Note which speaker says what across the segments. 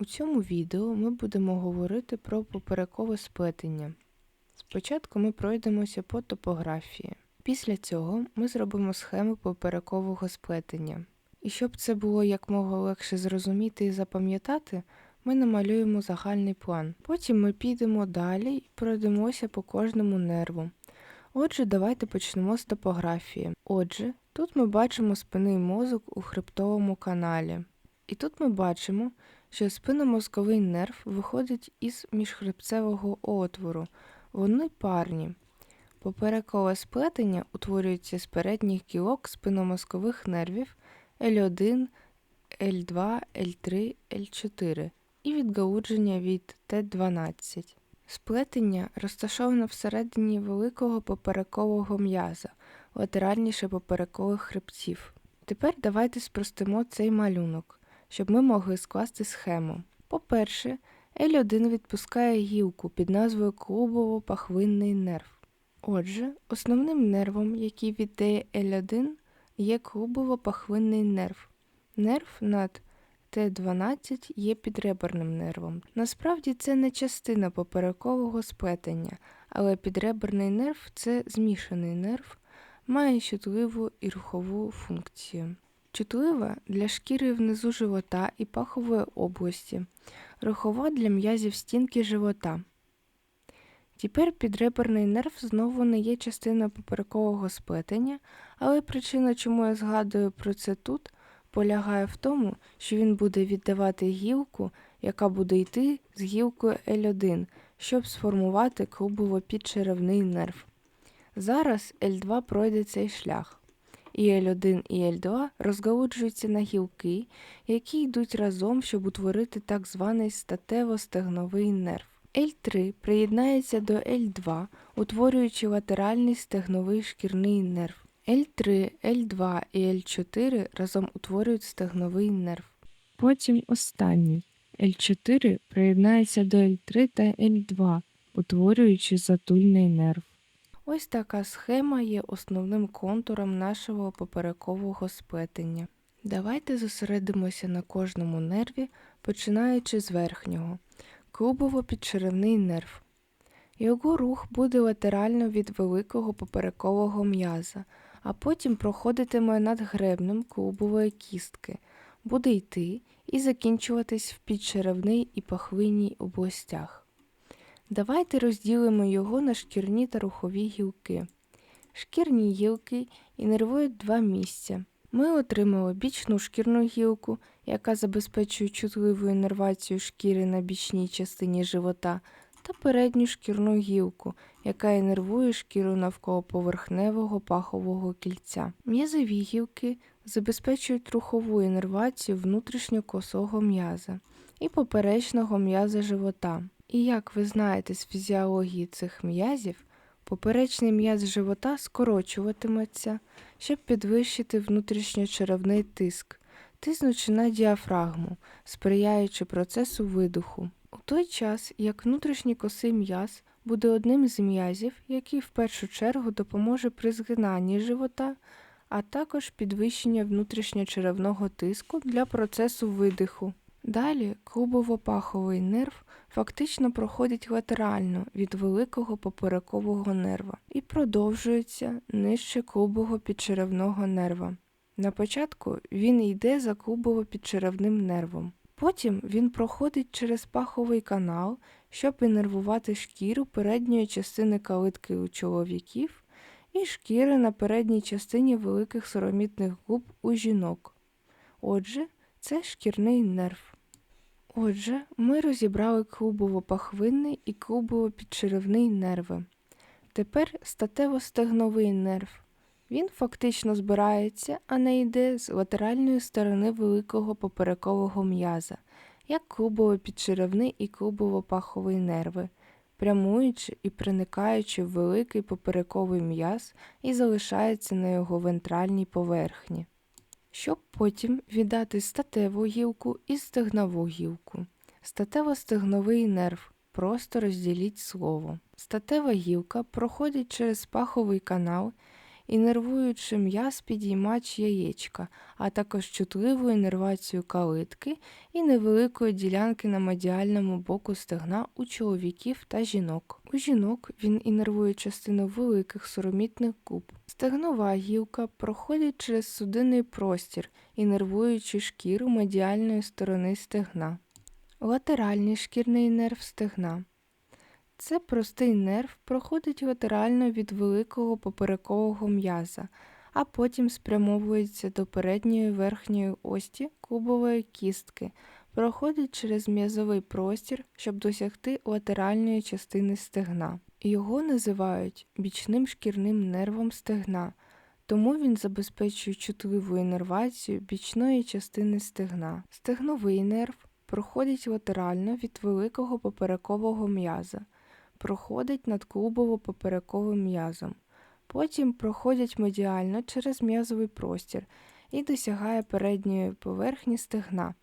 Speaker 1: У цьому відео ми будемо говорити про поперекове сплетення. Спочатку ми пройдемося по топографії. Після цього ми зробимо схему поперекового сплетення. І щоб це було якмога легше зрозуміти і запам'ятати, ми намалюємо загальний план. Потім ми підемо далі і пройдемося по кожному нерву. Отже, давайте почнемо з топографії. Отже, тут ми бачимо спинний мозок у хребтовому каналі. І тут ми бачимо, що спинномозковий нерв виходить із міжхребцевого отвору. Вони парні. Поперекове сплетення утворюється з передніх кілок спинномозкових нервів L1, L2, L3, L4 і відгалудження від Т12. Сплетення розташоване всередині великого поперекового м'яза, латеральніше поперекових хребців. Тепер давайте спростимо цей малюнок, щоб ми могли скласти схему. По-перше, L1 відпускає гілку під назвою клубово-пахвинний нерв. Отже, основним нервом, який віддає L1, є клубово-пахвинний нерв. Нерв над Т12 є підреберним нервом. Насправді це не частина поперекового сплетення, але підреберний нерв це змішаний нерв, має чутливу і рухову функцію. Чутлива для шкіри внизу живота і пахової області, рухова для м'язів стінки живота. Тепер підреберний нерв знову не є частиною поперекового сплетення, але причина, чому я згадую про це тут, полягає в тому, що він буде віддавати гілку, яка буде йти з гілкою L1, щоб сформувати клубово-підчеревний нерв. Зараз L2 пройде цей шлях, і L1 і L2 розгалуджуються на гілки, які йдуть разом, щоб утворити так званий статево-стегновий нерв. L3 приєднається до L2, утворюючи латеральний стегновий шкірний нерв. L3, L2 і L4 разом утворюють стегновий нерв. Потім останній L4 приєднається до L3 та L2, утворюючи затульний нерв. Ось така схема є основним контуром нашого поперекового сплетення. Давайте зосередимося на кожному нерві, починаючи з верхнього клубово-підчеревний нерв. Його рух буде латерально від великого поперекового м'яза, а потім проходитиме над гребнем клубової кістки, буде йти і закінчуватись в підчеревний і пахвинній областях. Давайте розділимо його на шкірні та рухові гілки. Шкірні гілки інервують два місця. Ми отримали бічну шкірну гілку, яка забезпечує чутливу інервацію шкіри на бічній частині живота, та передню шкірну гілку, яка інервує шкіру навколо поверхневого пахового кільця. М'язові гілки забезпечують рухову інервацію внутрішньокосого м'яза і поперечного м'яза живота. І як ви знаєте з фізіології цих м'язів, поперечний м'яз живота скорочуватиметься, щоб підвищити внутрішньочеревний тиск, тиснучи на діафрагму, сприяючи процесу видуху. У той час, як внутрішній косий м'яз буде одним з м'язів, який в першу чергу допоможе при згинанні живота, а також підвищення внутрішньочеревного тиску для процесу видиху. Далі клубово-паховий нерв фактично проходить латерально від великого поперекового нерва і продовжується нижче клубового підчеревного нерва. На початку він йде за клубово-підчеревним нервом. Потім він проходить через паховий канал, щоб інервувати шкіру передньої частини калитки у чоловіків і шкіри на передній частині великих соромітних губ у жінок. Отже, це шкірний нерв. Отже, ми розібрали клубово-пахвинний і клубово-підчеревний нерви. Тепер статево-стегновий нерв. Він фактично збирається, а не йде з латеральної сторони великого поперекового м'яза, як клубово-підчеревний і клубово-паховий нерви, прямуючи і проникаючи в великий поперековий м'яз і залишається на його вентральній поверхні щоб потім віддати статеву гілку і стегнову гілку. Статево-стегновий нерв. Просто розділіть слово. Статева гілка проходить через паховий канал інервуючи м'яз підіймач яєчка, а також чутливу інервацію калитки і невеликої ділянки на медіальному боку стегна у чоловіків та жінок. У жінок він інервує частину великих соромітних губ. Стегнова гілка проходить через судинний простір, інервуючи шкіру медіальної сторони стегна. Латеральний шкірний нерв стегна. Це простий нерв проходить латерально від великого поперекового м'яза, а потім спрямовується до передньої верхньої ості кубової кістки, проходить через м'язовий простір, щоб досягти латеральної частини стегна. Його називають бічним шкірним нервом стегна, тому він забезпечує чутливу інервацію бічної частини стегна. Стегновий нерв проходить латерально від великого поперекового м'яза проходить над клубово-поперековим м'язом. Потім проходять медіально через м'язовий простір і досягає передньої поверхні стегна.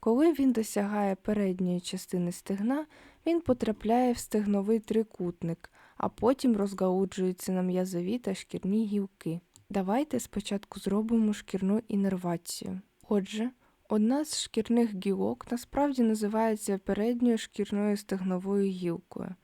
Speaker 1: Коли він досягає передньої частини стегна, він потрапляє в стегновий трикутник, а потім розгалуджується на м'язові та шкірні гілки. Давайте спочатку зробимо шкірну інервацію. Отже, одна з шкірних гілок насправді називається передньою шкірною стегновою гілкою.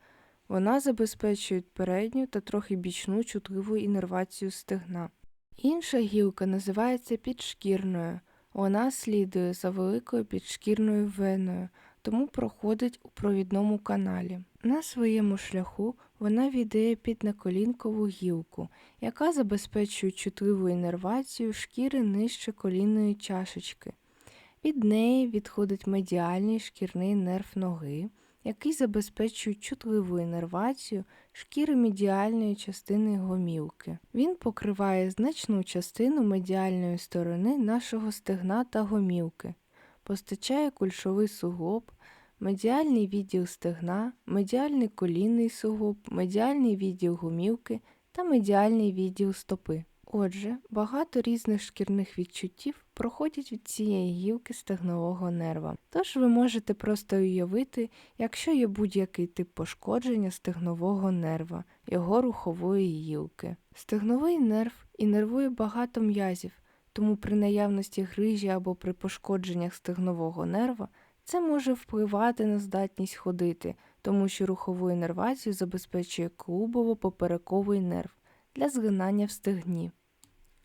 Speaker 1: Вона забезпечує передню та трохи бічну чутливу інервацію стегна. Інша гілка називається підшкірною. Вона слідує за великою підшкірною веною, тому проходить у провідному каналі. На своєму шляху вона віддає під наколінкову гілку, яка забезпечує чутливу інервацію шкіри нижче колінної чашечки. Від неї відходить медіальний шкірний нерв ноги який забезпечує чутливу інервацію шкіри медіальної частини гомілки. Він покриває значну частину медіальної сторони нашого стегна та гомілки, постачає кульшовий суглоб, медіальний відділ стегна, медіальний колінний суглоб, медіальний відділ гомілки та медіальний відділ стопи. Отже, багато різних шкірних відчуттів проходять від цієї гілки стегнового нерва. Тож ви можете просто уявити, якщо є будь-який тип пошкодження стегнового нерва, його рухової гілки. Стегновий нерв інервує багато м'язів, тому при наявності грижі або при пошкодженнях стегнового нерва це може впливати на здатність ходити, тому що рухову інервацію забезпечує клубово-поперековий нерв для згинання в стегні.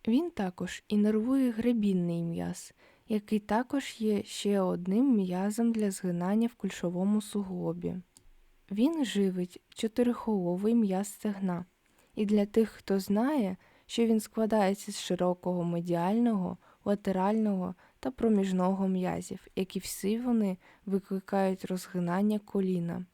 Speaker 1: Він також інервує гребінний м'яз, який також є ще одним м'язом для згинання в кульшовому суглобі. Він живить чотирихоловий м'яз стегна, і для тих, хто знає, що він складається з широкого медіального, латерального та проміжного м'язів, які всі вони викликають розгинання коліна.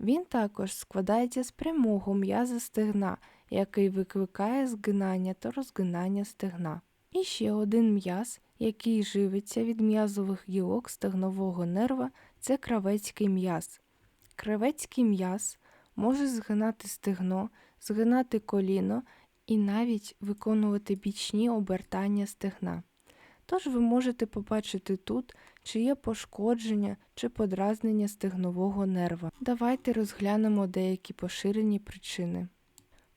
Speaker 1: Він також складається з прямого м'яза стегна, який викликає згинання та розгинання стегна. І ще один м'яз, який живиться від м'язових гілок стегнового нерва, це кравецький м'яз. Кравецький м'яз може згинати стегно, згинати коліно і навіть виконувати бічні обертання стегна. Тож ви можете побачити тут, чи є пошкодження чи подразнення стегнового нерва. Давайте розглянемо деякі поширені причини.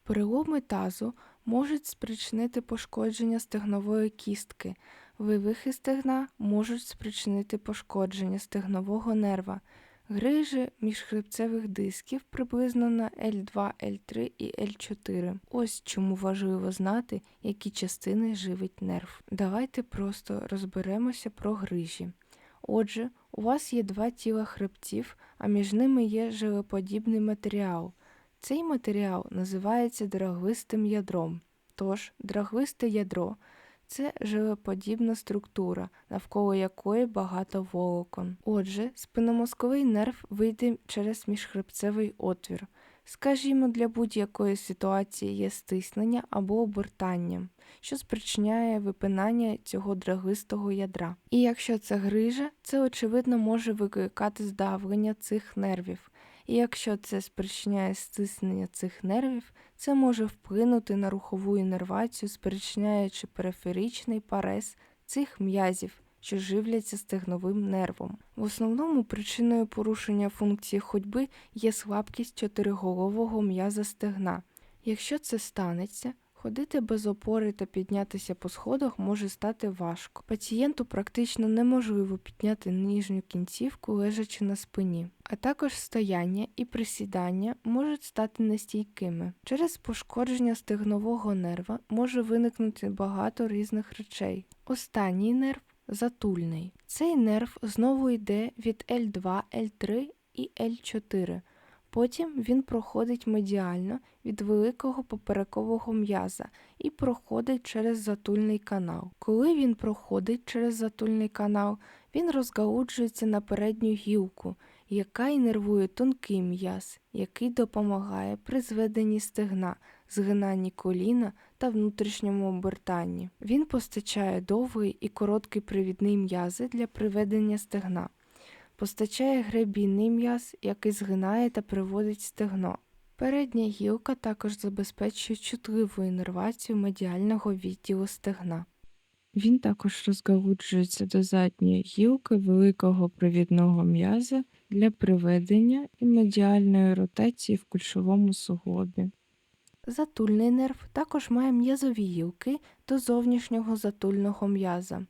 Speaker 1: Переломи тазу можуть спричинити пошкодження стегнової кістки, вивихи стегна можуть спричинити пошкодження стегнового нерва, грижі міжхребцевих дисків приблизно на L2, L3 і L4. Ось чому важливо знати, які частини живить нерв. Давайте просто розберемося про грижі. Отже, у вас є два тіла хребців, а між ними є жилеподібний матеріал. Цей матеріал називається драглистим ядром. Тож, драглисте ядро це жилеподібна структура, навколо якої багато волокон. Отже, спинномозковий нерв вийде через міжхребцевий отвір. Скажімо, для будь-якої ситуації є стиснення або обертання, що спричиняє випинання цього драглистого ядра. І якщо це грижа, це очевидно може викликати здавлення цих нервів. І якщо це спричиняє стиснення цих нервів, це може вплинути на рухову інервацію, спричиняючи периферичний парез цих м'язів, що живляться стегновим нервом. В основному причиною порушення функції ходьби є слабкість чотириголового м'яза стегна. Якщо це станеться, Ходити без опори та піднятися по сходах може стати важко. Пацієнту практично неможливо підняти нижню кінцівку лежачи на спині. А також стояння і присідання можуть стати нестійкими. Через пошкодження стегнового нерва може виникнути багато різних речей. Останній нерв затульний. Цей нерв знову йде від L2, L3 і L4. Потім він проходить медіально від великого поперекового м'яза і проходить через затульний канал. Коли він проходить через затульний канал, він розгалуджується на передню гілку, яка інервує тонкий м'яз, який допомагає при зведенні стегна, згинанні коліна та внутрішньому обертанні. Він постачає довгий і короткий привідний м'язи для приведення стегна. Постачає гребінний м'яз, який згинає та приводить стегно. Передня гілка також забезпечує чутливу інервацію медіального відділу стегна.
Speaker 2: Він також розгалуджується до задньої гілки великого провідного м'яза для приведення і медіальної ротації в кульшовому суглобі.
Speaker 1: Затульний нерв також має м'язові гілки до зовнішнього затульного м'яза.